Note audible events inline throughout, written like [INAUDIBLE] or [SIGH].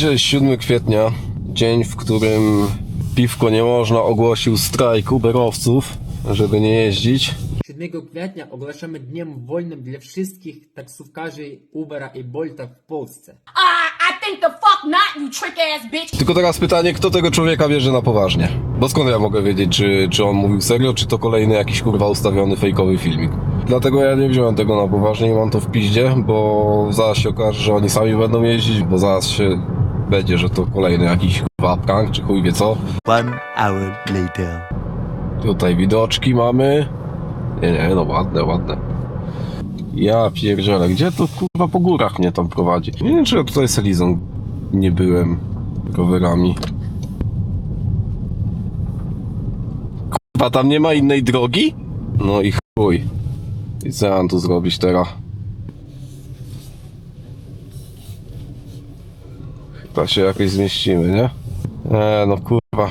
Dzisiaj jest 7 kwietnia, dzień, w którym Piwko nie można ogłosił strajk Uberowców, żeby nie jeździć. 7 kwietnia ogłaszamy dniem wolnym dla wszystkich taksówkarzy Ubera i Bolta w Polsce. I, I think the fuck not, you trick ass bitch. Tylko teraz pytanie, kto tego człowieka bierze na poważnie? Bo skąd ja mogę wiedzieć, czy, czy on mówił serio, czy to kolejny jakiś kurwa ustawiony fejkowy filmik? Dlatego ja nie wziąłem tego na poważnie i mam to w piździe, bo zaraz się okaże, że oni sami będą jeździć, bo zaraz się będzie, że to kolejny jakiś kurwa prank, czy chuj wie co. One hour later. Tutaj widoczki mamy. Nie, nie, no ładne, ładne. Ja pierdzielę, gdzie to kurwa po górach mnie tam prowadzi? Nie wiem, czy ja tutaj z Elizą nie byłem rowerami. Kurwa, tam nie ma innej drogi? No i chuj. I co mam tu zrobić teraz? Chyba się jakoś zmieścimy, nie? E, no kurwa.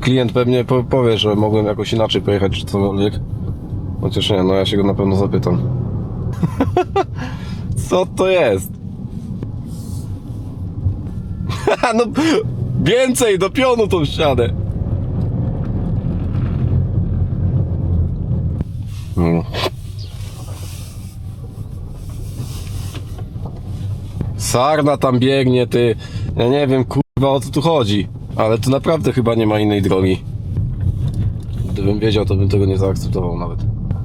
Klient pewnie po, powie, że mogłem jakoś inaczej pojechać czy cokolwiek. Chociaż nie, no ja się go na pewno zapytam. [LAUGHS] Co to jest? [LAUGHS] no więcej do pionu tą ścianę. Mm. Sarna tam biegnie, ty. Ja nie wiem, kurwa, o co tu chodzi. Ale tu naprawdę chyba nie ma innej drogi. Gdybym wiedział, to bym tego nie zaakceptował nawet.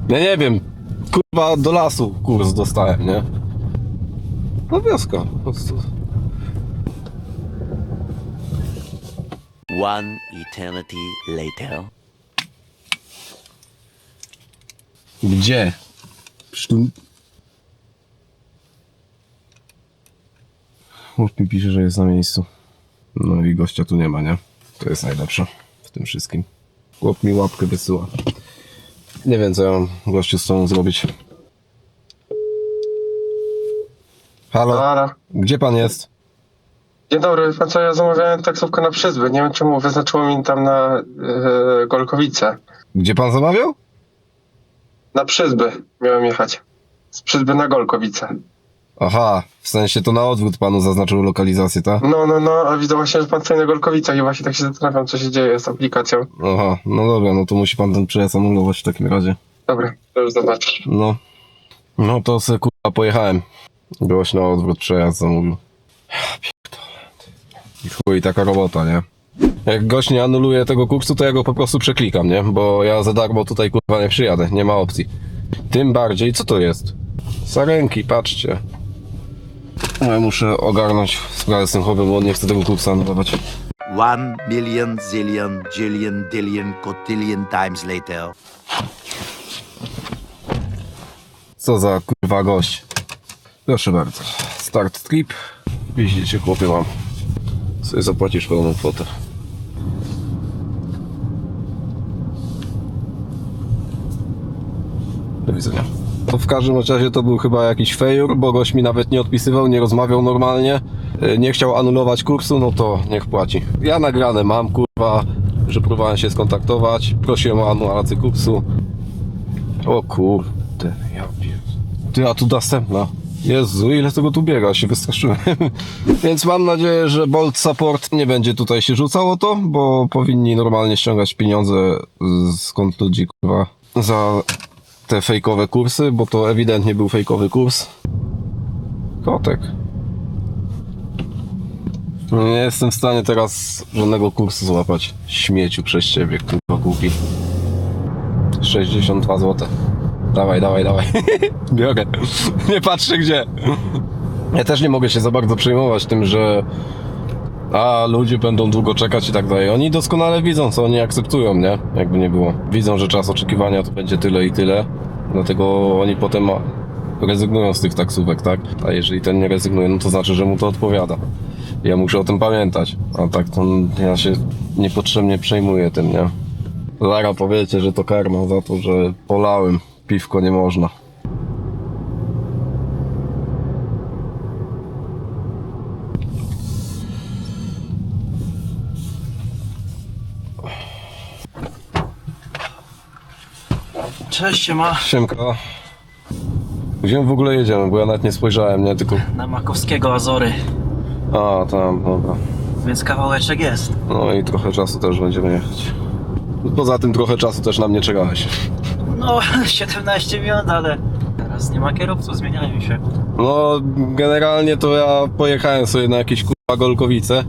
Ja nie wiem. Kurwa, do lasu kurs dostałem, nie? No wioska, po prostu. One eternity later. Gdzie? Sztum. Chłop mi pisze, że jest na miejscu. No i gościa tu nie ma, nie? To jest najlepsze w tym wszystkim. Chłop mi łapkę wysyła. Nie wiem, co ja mam gościu z tą zrobić. Halo? Gdzie pan jest? Dzień dobry, wie pan co, ja zamawiałem taksówkę na przyzbyt. Nie wiem czemu wyznaczyło mi tam na e, Golkowice. Gdzie pan zamawiał? Na przyzby miałem jechać. Z przyzby na Golkowice. Aha, w sensie to na odwrót panu zaznaczył lokalizację, tak? No, no, no, a widzę właśnie, że pan stoi na Golkowicach i właśnie tak się zastanawiam, co się dzieje z aplikacją. Aha, no dobra, no to musi pan ten przejazd anulować w takim razie. Dobra, to już zobaczę. No. No to se kurwa pojechałem. Gość na odwrót przejazd zamówił. Ja pierdolę. I chuj, taka robota, nie? Jak gość nie anuluje tego kursu, to ja go po prostu przeklikam, nie? Bo ja za darmo tutaj kurwa nie przyjadę, nie ma opcji. Tym bardziej, co to jest? Sarenki, patrzcie. No, Ja muszę ogarnąć sprawę z tym chłopem, bo on nie chce tego kursu anulować. One million zillion jillion dillion cotillion times later. Co za kurwa gość. Proszę bardzo. Start trip. Widzicie, chłopie mam. Sobie zapłacisz pełną kwotę. Do widzenia. To w każdym razie to był chyba jakiś fejur, bo gość mi nawet nie odpisywał, nie rozmawiał normalnie. Yy, Nie chciał anulować kursu, no to niech płaci. Ja nagrane mam, kurwa, że próbowałem się skontaktować. Prosiłem o anulację kursu. O kurde, ja pierd... Ty, a tu następna. Jezu, ile tego tu biega, się wystraszyłem. [LAUGHS] Więc mam nadzieję, że Bolt Support nie będzie tutaj się rzucał o to, bo powinni normalnie ściągać pieniądze skąd ludzi, kurwa, za te fejkowe kursy, bo to ewidentnie był fejkowy kurs. Kotek. Nie jestem w stanie teraz żadnego kursu złapać. Śmieciu przez ciebie, kurwa, głupi. 62 zł. Dawaj, dawaj, dawaj. [LAUGHS] Biorę. Nie patrzę gdzie. Ja też nie mogę się za bardzo przejmować tym, że a ludzie będą długo czekać i tak dalej. Oni doskonale widzą, co oni akceptują, nie? Jakby nie było. Widzą, że czas oczekiwania to będzie tyle i tyle. Dlatego oni potem rezygnują z tych taksówek, tak? A jeżeli ten nie rezygnuje, no to znaczy, że mu to odpowiada. Ja muszę o tym pamiętać. A tak to ja się niepotrzebnie przejmuję tym, nie? Lara powiecie, że to karma za to, że polałem. Piwko nie można. Cześć, ma Siemka. Gdzie w ogóle jedziemy? Bo ja nawet nie spojrzałem, nie? Tylko... na Makowskiego Azory. A, tam, dobra. Więc kawałeczek jest. No i trochę czasu też będziemy jechać. Poza tym trochę czasu też na mnie czekałeś. No, [LAUGHS] 17 minut, ale teraz nie ma kierowców, zmieniają się. No, generalnie to ja pojechałem sobie na jakieś kurwa Golkowice,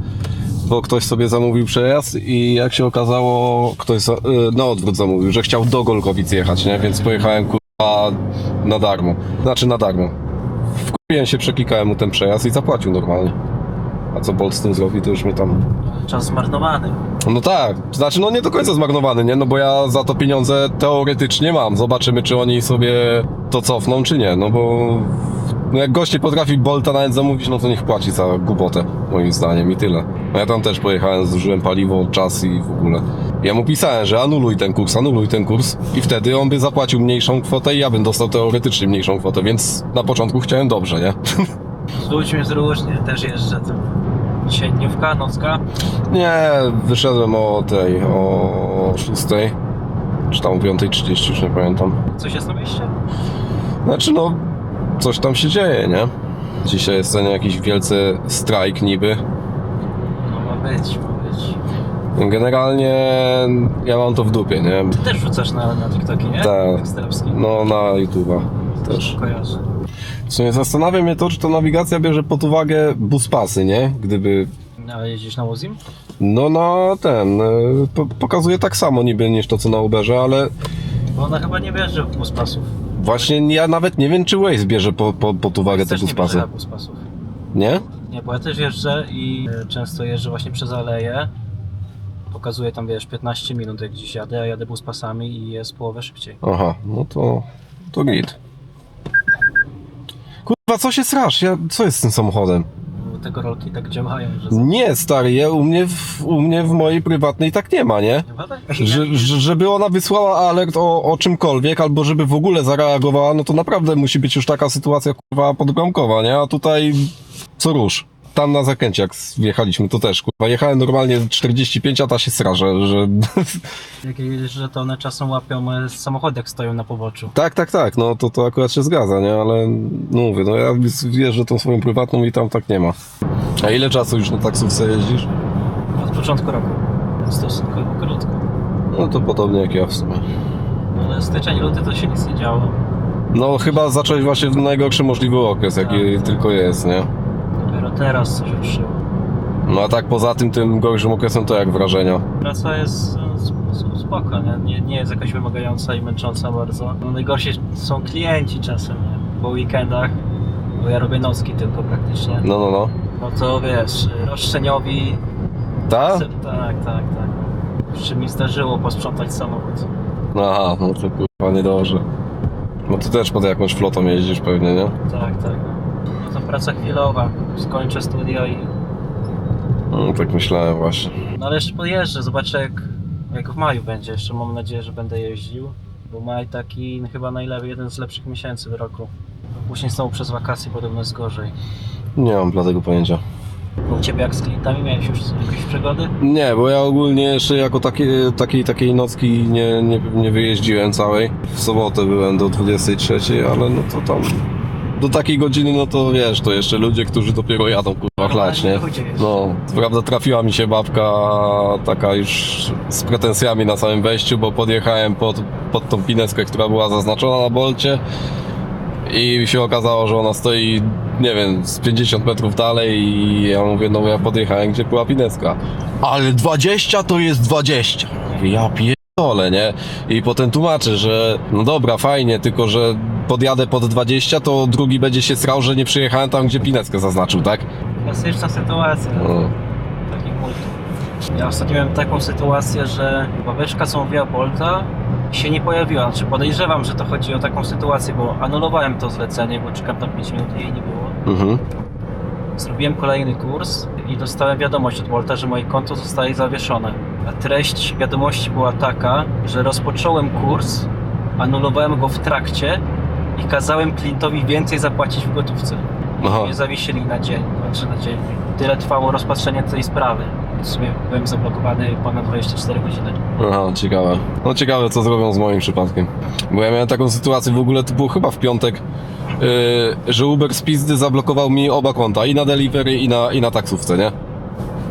bo ktoś sobie zamówił przejazd i jak się okazało, ktoś za, y, na odwrót zamówił, że chciał do Golkowic jechać, nie? Więc pojechałem kurwa na darmo. Znaczy na darmo. Wkupiłem się, przeklikałem mu ten przejazd i zapłacił normalnie. A co Bolt z tym zrobi, to już mnie tam Czas zmarnowany. No tak, znaczy no nie do końca zmarnowany, nie? No bo ja za to pieniądze teoretycznie mam. Zobaczymy, czy oni sobie to cofną, czy nie. No bo no jak gość nie potrafi Bolta nawet zamówić, no to niech płaci za głupotę, moim zdaniem i tyle. No ja tam też pojechałem, zużyłem paliwo, czas i w ogóle. Ja mu pisałem, że anuluj ten kurs, anuluj ten kurs i wtedy on by zapłacił mniejszą kwotę i ja bym dostał teoretycznie mniejszą kwotę, więc na początku chciałem dobrze, nie? [LAUGHS] Z ludźmi jest różnie, też jeżdżę. To dzisiaj dniówka, nocka. Nie, wyszedłem o tej, o 6, czy tam o 5.30, już nie pamiętam. Coś jest na mieście? Znaczy no, coś tam się dzieje, nie? Dzisiaj jest ten jakiś wielcy strajk niby. No ma być, ma być. Generalnie ja mam to w dupie, nie? Ty też rzucasz na, na TikToki, nie? Tak. No na YouTube'a też. Kojarzę. W sumie zastanawia mnie to, czy to nawigacja bierze pod uwagę buspasy, nie? Gdyby, Ale jeździsz na Łozim? no na ten, e, po, pokazuje tak samo niby niż to co na Uberze, ale Bo ona chyba nie bierze buspasów. Właśnie ja nawet nie wiem, czy Waze bierze po, po, pod uwagę te Też nie buspasy. bierze buspasów. Nie? Nie, bo ja też jeżdżę i e, często jeżdżę właśnie przez aleję. Pokazuje tam, wiesz, 15 minut jak dziś jadę, a jadę buspasami i jest połowę szybciej. Aha, no to, to git. Kurwa, co się strasz? Ja, co jest z tym samochodem? Te rolki tak działają, że... Nie, stary, ja, u, mnie w, u mnie w mojej prywatnej tak nie ma, nie? Tak? Że, że, żeby ona wysłała alert o, o czymkolwiek, albo żeby w ogóle zareagowała, no to naprawdę musi być już taka sytuacja, kurwa, podbramkowa, nie? A tutaj co rusz. Tam na zakręcie, jak wjechaliśmy, to też, kurwa, jechałem normalnie 45, a ta się sraże, że... [LAUGHS] Jak jeżdżę, to one czasem łapią e, samochody, jak stoją na poboczu. tak, tak, tak, no to, to akurat się zgadza, nie? Ale, no mówię, no ja jeżdżę tą swoją prywatną i tam tak nie ma. A ile czasu już na taksówce jeździsz? Od początku roku. Stosunkowo krótko. No to podobnie jak ja w sumie. Ale styczeń, luty to się nic nie działo. No chyba zacząć właśnie w najgorszy możliwy okres, jaki Tak. tylko jest, nie? Teraz coś ruszyło. No a tak poza tym, tym gorszym okresem, to jak wrażenia? Praca jest e, sp- sp- spoko, nie? Nie, nie jest jakaś wymagająca i męcząca bardzo. No, najgorsi są klienci czasem, nie? Po weekendach, bo ja robię nocki tylko praktycznie. No, no, no. No to wiesz, roszczeniowi... Ta? Tak, tak, tak. Czy mi zdarzyło posprzątać samochód. Aha, no to kurwa nie dobrze. No ty też pod jakąś flotą jeździsz pewnie, nie? Tak, tak. Praca chwilowa. Skończę studia i... No tak myślałem właśnie. No ale jeszcze podjeżdżę, zobaczę jak, jak w maju będzie. Jeszcze mam nadzieję, że będę jeździł. Bo maj taki chyba najlepiej, jeden z lepszych miesięcy w roku. Później znowu przez wakacje podobno jest gorzej. Nie mam dla tego pojęcia. U Ciebie jak z klientami miałeś już jakieś przygody? Nie, bo ja ogólnie jeszcze jako takie, takiej, takiej nocki nie, nie, nie wyjeździłem całej. W sobotę byłem do 23, ale no to tam... Do takiej godziny, no to wiesz, to jeszcze ludzie, którzy dopiero jadą kurwa chlać, nie? No, co prawda trafiła mi się babka taka już z pretensjami na samym wejściu, bo podjechałem pod, pod tą pineskę, która była zaznaczona na bolcie i się okazało, że ona stoi, nie wiem, z 50 metrów dalej i ja mówię, no ja podjechałem, gdzie była pineska. Ale 20 to jest 20. Mówię, Ja pierdolę, nie? I potem tłumaczę, że no dobra, fajnie, tylko że podjadę pod 20, to drugi będzie się srał, że nie przyjechałem tam, gdzie pineskę zaznaczył, tak? Klasyczna sytuacja. No. Takich multów. Ja ostatnio miałem taką sytuację, że babeczka co mówiła Bolta się nie pojawiła. Znaczy podejrzewam, że to chodzi o taką sytuację, bo anulowałem to zlecenie, bo czekam tam 5 minut i jej nie było. Mhm. Zrobiłem kolejny kurs i dostałem wiadomość od Bolta, że moje konto zostaje zawieszone. A treść wiadomości była taka, że rozpocząłem kurs, anulowałem go w trakcie i kazałem klientowi więcej zapłacić w gotówce. Aha. mnie zawiesili na dzień, znaczy na dzień. tyle trwało rozpatrzenie tej sprawy. W sumie byłem zablokowany ponad 24 godziny. Aha, ciekawe. No ciekawe, co zrobią z moim przypadkiem. Bo ja miałem taką sytuację, w ogóle to było chyba w piątek, yy, że Uber z pizdy zablokował mi oba konta, i na delivery, i na, i na taksówce, nie?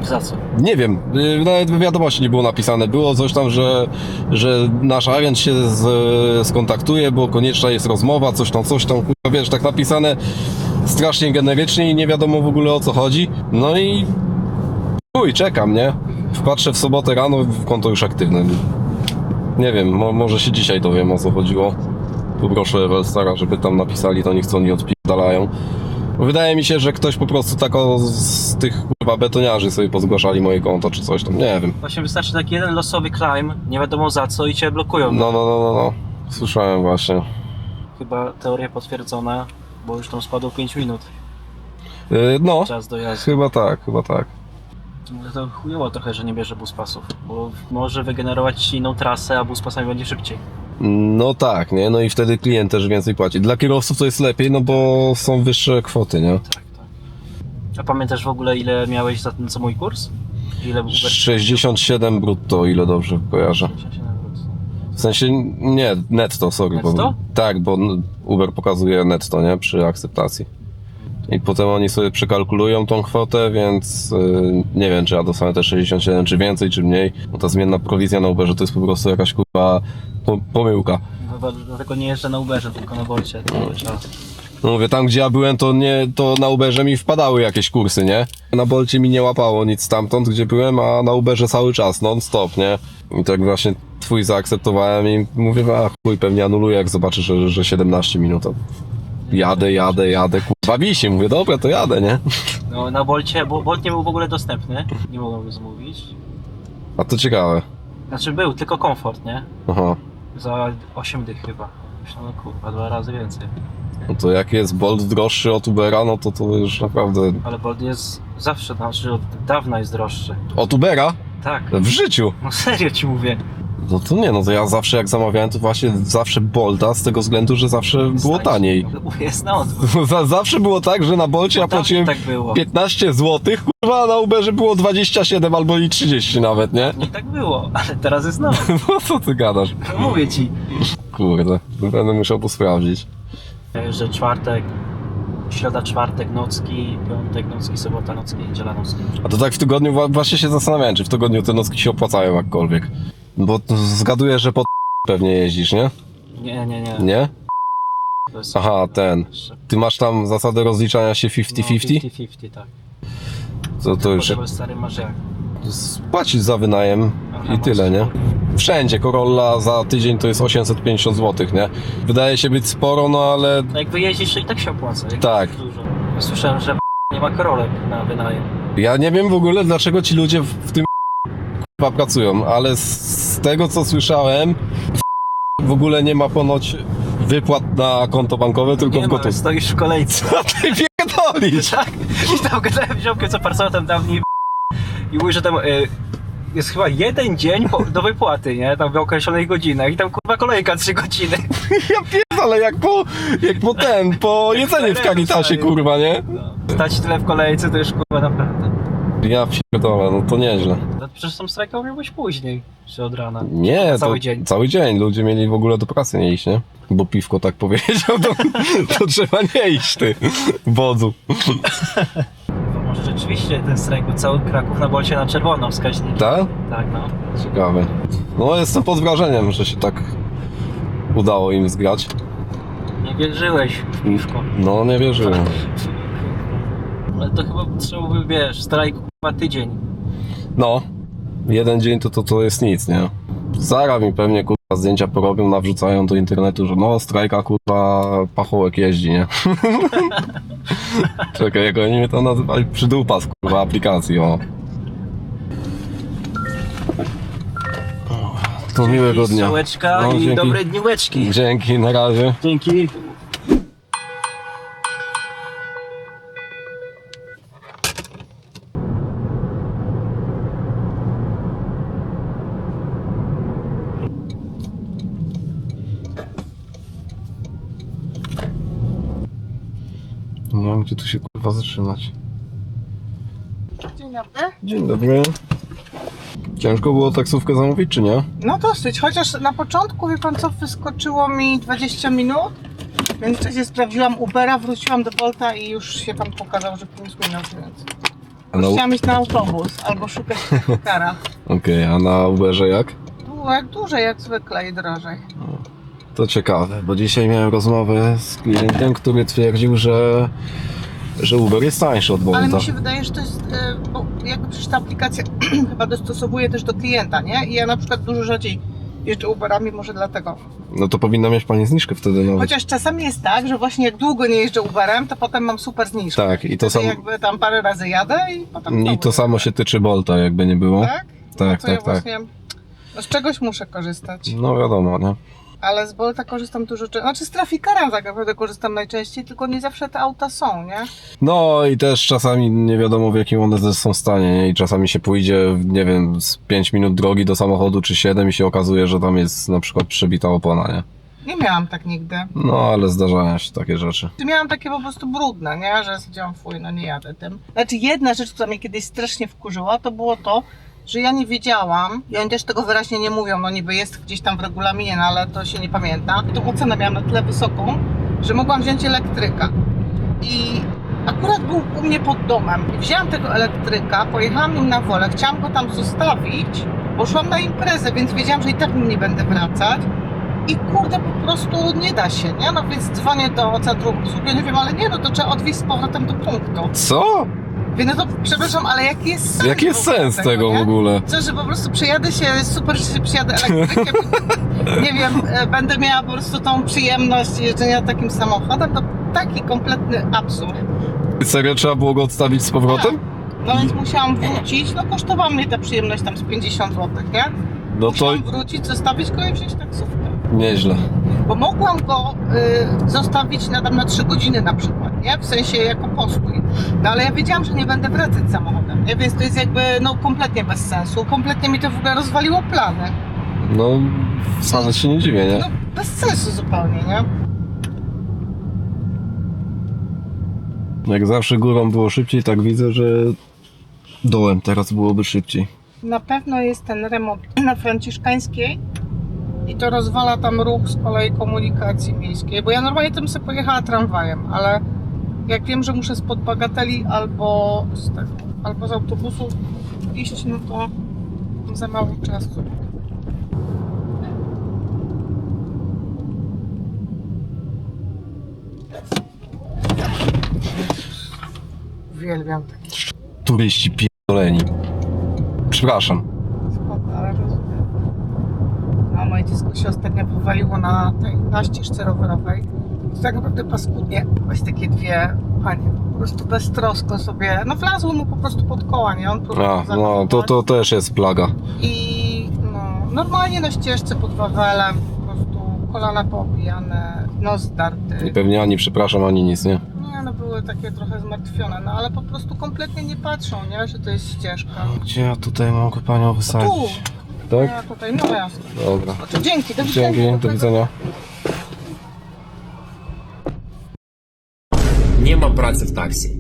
Za co? Nie wiem, yy, nawet w wiadomości nie było napisane. Było coś tam, że, że nasz agent się z, skontaktuje, bo konieczna jest rozmowa, coś tam, coś tam, kurwa, wiesz, tak napisane strasznie generycznie i nie wiadomo w ogóle o co chodzi. No i chuj, czekam, nie? Wpatrzę w sobotę rano, konto już aktywne. Nie wiem, mo, może się dzisiaj dowiem o co chodziło. Poproszę Evelstara, żeby tam napisali to niech co oni odpierdalają. Wydaje mi się, że ktoś po prostu tak o, z tych kurwa betoniarzy sobie pozgłaszali moje konto czy coś tam, nie wiem. Właśnie wystarczy taki jeden losowy climb, nie wiadomo za co i cię blokują. No, no, no, no, no. Słyszałem właśnie. Chyba teoria potwierdzona, bo już tam spadło 5 minut Yy, no, czas dojazdu. chyba tak, chyba tak. To chujowo trochę, że nie bierze bus pasów, bo może wygenerować ci inną trasę, a bus pasami będzie szybciej. No tak, nie? No i wtedy klient też więcej płaci. Dla kierowców to jest lepiej, no bo są wyższe kwoty, nie? Tak, tak. A pamiętasz w ogóle ile miałeś za ten co mój kurs? Ile Uber 67 brutto, ile dobrze kojarzę. 67 brutto. W sensie, nie, netto, sorry. Netto? Bo, tak, bo Uber pokazuje netto, nie? Przy akceptacji. I potem oni sobie przekalkulują tą kwotę, więc yy, nie wiem, czy ja dostanę te 67, czy więcej, czy mniej. Bo ta zmienna prowizja na Uberze to jest po prostu jakaś kurwa po, pomyłka. Dlatego nie jeżdżę na Uberze, tylko na Bolcie czas. No mówię, tam gdzie ja byłem, to nie, to na Uberze mi wpadały jakieś kursy, nie? Na Bolcie mi nie łapało nic stamtąd, gdzie byłem, a na Uberze cały czas, non stop, nie? I tak właśnie twój zaakceptowałem i mówię, a chuj, pewnie anuluję, jak zobaczę, że, że 17 minut. Jadę, jadę, jadę, kurwa wisi. Mówię, dobra, to jadę, nie? No na Bolcie, bo Bolt nie był w ogóle dostępny, nie mogłem go zamówić. A to ciekawe. Znaczy był, tylko komfort, nie? Aha. Za 8 dych chyba. Myślę, no kurwa, dwa razy więcej. No to jak jest Bolt droższy od Ubera, no to to już naprawdę... Ale Bolt jest zawsze, znaczy od dawna jest droższy. Od Ubera? Tak, W życiu. no serio ci mówię. No to nie, no to ja zawsze jak zamawiałem, to właśnie zawsze Bolta, z tego względu, że zawsze było taniej. Jest na odwrót. [LAUGHS] Za- Zawsze było tak, że na Bolcie ja płaciłem tak było. 15 zł, kurwa, a na Uberze było 27 albo i 30 nawet, nie? Nie tak było, ale teraz jest na [LAUGHS] odwrót. No co ty gadasz? Mówię ci. Kurde, będę musiał to sprawdzić. Że czwartek, środa, czwartek, nocki, piątek, nocki, sobota, nocki, niedziela, nocki. A to tak w tygodniu, wa- właśnie się zastanawiałem, czy w tygodniu te nocki się opłacają jakkolwiek. Bo zgaduję, że po pewnie jeździsz, nie? Nie, nie, nie. Nie? To jest Aha, ten. Ty masz tam zasadę rozliczania się No, 50-50? 50-50, tak. To, to już Potrzeby stary masz jak? płacić za wynajem i tyle, nie? Wszędzie Corolla za tydzień to jest 850 zł, nie? Wydaje się być sporo, no ale No jak wyjeździsz, to i tak się opłaca. Jak Tak. jest Dużo. Ja słyszałem, że [LAUGHS] nie ma korolek na wynajem. Ja nie wiem w ogóle, dlaczego ci ludzie w, w tym pracują, ale z, tego co słyszałem, w ogóle nie ma ponoć wypłat na konto bankowe, tylko nie w gotówce. stoisz w kolejce. [LAUGHS] Co ty pierdolisz? tak? I tam gadałem ziomkę, co pracował tam dawniej i mówi, że tam y, jest chyba jeden dzień po, do wypłaty, nie? Tam w określonych godzinach i tam kurwa kolejka 3 godziny. [LAUGHS] Ja pierdolę, jak po, jak po ten, po jedzenie w Caritasie, kurwa, nie? No. Stać tyle w kolejce, to już kurwa naprawdę. Ja pierdolę, no to nieźle. No, przecież tam strajką miałbyś później, czy od rana. Nie, to Cały dzień. Cały dzień. Ludzie mieli w ogóle do pracy nie iść, nie? Bo piwko tak powiedział, to, to trzeba nie iść, ty, wodzu. Bo może rzeczywiście ten strajk był cały Kraków na bolcie na czerwono wskaźnik. Tak? Tak, no. Ciekawe. No jestem pod wrażeniem, że się tak udało im zgrać. Nie wierzyłeś w piwko. No nie wierzyłem. Ale to chyba trzeba by, wiesz, strajk kurwa tydzień. No, jeden dzień to, to, to jest nic, nie? Zara mi pewnie kurwa zdjęcia porobią, nawrzucają do internetu, że no strajka kurwa pachołek jeździ, nie? [LAUGHS] Czekaj, jak oni mnie tam nazywali przydupas kurwa aplikacji, o. To miłego dnia. Strzałeczka No, i dzięki. dobre dniłeczki. Dzięki, na razie. Dzięki. Gdzie tu się kurwa zatrzymać. dobry. Dzień dobry. Ciężko było taksówkę zamówić, czy nie? No dosyć, chociaż na początku, wie pan co, wyskoczyło mi 20 minut. W międzyczasie sprawdziłam Ubera, wróciłam do Volta i już się pan pokazał, że 5 minut, więc... A na, Chciałam iść na autobus albo szukać [LAUGHS] kara. Okej, a na Uberze jak? Dłużej, jak zwykle i drożej. To ciekawe, bo dzisiaj miałem rozmowę z klientem, który twierdził, że, że Uber jest tańszy od Ale Bolta. mi się wydaje, że to jest, e, bo jakby przecież ta aplikacja [CLEARS THROAT] chyba dostosowuje też do klienta, nie? I ja na przykład dużo rzadziej jeżdżę Uberami, może dlatego. No to powinna mieć pani zniżkę wtedy nawet. Chociaż czasami jest tak, że właśnie jak długo nie jeżdżę Uberem, to potem mam super zniżkę. Tak, i to, Wtedy sam, jakby tam parę razy jadę i potem i znowu to samo się tyczy Bolta, jakby nie było. Tak? Tak, to ja tak, tak. właśnie no z czegoś muszę korzystać. No wiadomo, nie? Ale z Bolta korzystam dużo częściej. Znaczy z Trafikara tak naprawdę korzystam najczęściej, tylko nie zawsze te auta są, nie? No i też czasami nie wiadomo w jakim one są stanie, nie? I czasami się pójdzie, nie wiem, z 5 minut drogi do samochodu czy 7 i się okazuje, że tam jest na przykład przebita opona, nie? Nie miałam tak nigdy. No ale zdarzają się takie rzeczy. Miałam takie po prostu brudne, nie? Że siedziałam fuj, no nie jadę tym. Znaczy jedna rzecz, która mnie kiedyś strasznie wkurzyła, to było to, że ja nie wiedziałam, i oni też tego wyraźnie nie mówią, no niby jest gdzieś tam w regulaminie, no ale to się nie pamięta. Tą ocenę miałam na tyle wysoką, że mogłam wziąć elektryka. I akurat był u mnie pod domem. I wzięłam tego elektryka, pojechałam nim na wolę, chciałam go tam zostawić, bo szłam na imprezę, więc wiedziałam, że i tak nim nie będę wracać. I kurde, po prostu nie da się, nie? No więc dzwonię do centrum obsługi, nie wiem, ale nie, no to trzeba odwieźć z powrotem do punktu. Co? Wie, no to przepraszam, ale jaki jest sens? Jaki jest w ogóle sens tego w ogóle? Co, że po prostu przejadę się, super, że się przyjadę elektrykiem, [LAUGHS] nie wiem, e, będę miała po prostu tą przyjemność jeżdżenia takim samochodem, to taki kompletny absurd. Serio trzeba było go odstawić z powrotem? No więc musiałam wrócić, no kosztowała mnie ta przyjemność tam z 50 zł, nie? No to Musiałam wrócić, zostawić go i wziąć taksówkę. nieźle. Bo mogłam go y, zostawić na, tam na 3 godziny na przykład, nie? W sensie jako postój. No ale ja wiedziałam, że nie będę wracać samochodem, nie? Więc to jest jakby no kompletnie bez sensu. Kompletnie mi to w ogóle rozwaliło plany. No wcale się nie dziwię, nie? No bez sensu zupełnie, nie? Jak zawsze górą było szybciej, tak widzę, że dołem teraz byłoby szybciej. Na pewno jest ten remont na Franciszkańskiej i to rozwala tam ruch z kolei komunikacji miejskiej, bo ja normalnie tym sobie pojechała tramwajem, ale jak wiem, że muszę spod bagateli albo z tego, albo z autobusu iść, no to za mało czasu. Uwielbiam takie Turyści pierdoleni. Przepraszam. Spoko, ale rozumiem. No, moje dziecko się ostatnio wywaliło na tej na ścieżce rowerowej. Tak naprawdę paskudnie. Właśnie takie dwie panie po prostu beztrosko sobie, no wlazły mu po prostu pod koła, nie? On próbował A, no to, to też jest plaga. I no, normalnie na ścieżce pod wawelem, po prostu kolana poobijane, nos I zdarty. pewnie ani przepraszam, ani nic, nie? Nie, no były takie trochę zmartwione, no ale po prostu kompletnie nie patrzą, nie? Że to jest ścieżka. Gdzie ja tutaj mogę panią wysadzić? Tak? Ja tutaj, no jasne. Dobra. No to dzięki, do widzenia. Dzięki, do widzenia. Nie ma pracy w taksі.